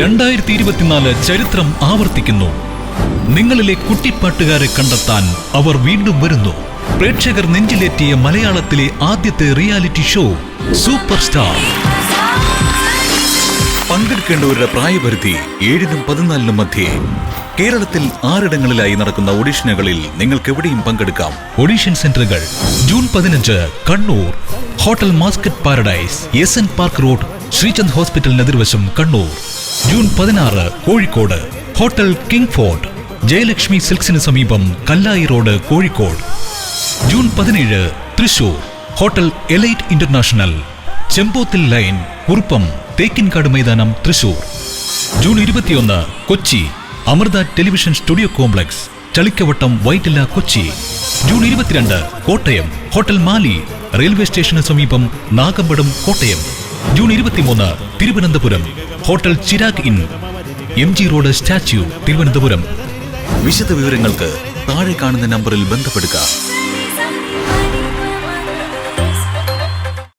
രണ്ടായിരത്തി ഇരുപത്തിനാല് ചരിത്രം ആവർത്തിക്കുന്നു. നിങ്ങളിലെ കുട്ടിപ്പാട്ടുകാരെ കണ്ടെത്താൻ അവർ വീണ്ടും വരുന്നു. പ്രേക്ഷകർ നെഞ്ചിലേറ്റിയ മലയാളത്തിലെ ആദ്യത്തെ റിയാലിറ്റി ഷോ സൂപ്പർ സ്റ്റാർ. പങ്കെടുക്കേണ്ടവരുടെ പ്രായപരിധി ഏഴിനും പതിനാലിനും മധ്യേ. കേരളത്തിൽ ആറിടങ്ങളിലായി നടക്കുന്ന ഓഡിഷനുകളിൽ നിങ്ങൾക്ക് എവിടെയും പങ്കെടുക്കാം. ഓഡിഷൻ സെന്ററുകൾ ജൂൺ പതിനഞ്ച് Kannur. Hotel Mascot Paradise S N park road Srichand ഹോസ്പിറ്റലിന് എതിർവശം കണ്ണൂർ. ജൂൺ പതിനാറ് Kozhikode. Hotel King Fort. Jayalakshmi സിൽക്സിന് സമീപം കല്ലായി റോഡ് കോഴിക്കോട്. ജൂൺ പതിനേഴ് Thrissur. Hotel Elite International. Chembottil lane Kuruppam Thekkinkadu Maidanam Thrissur. June ഇരുപത്തിയൊന്ന് Kochi. Amrita television studio complex Chalikkavattom Vyttila Kochi. June ഇരുപത്തിരണ്ട് Kottayam. Hotel മാലി railway സ്റ്റേഷന് സമീപം Nagampadam Kottayam. June ഇരുപത്തിമൂന്ന് Thiruvananthapuram hotel Chirag inn M G road statue Thiruvananthapuram. വിശദ വിവരങ്ങൾക്ക് താഴെ കാണുന്ന നമ്പറിൽ ബന്ധപ്പെടുക.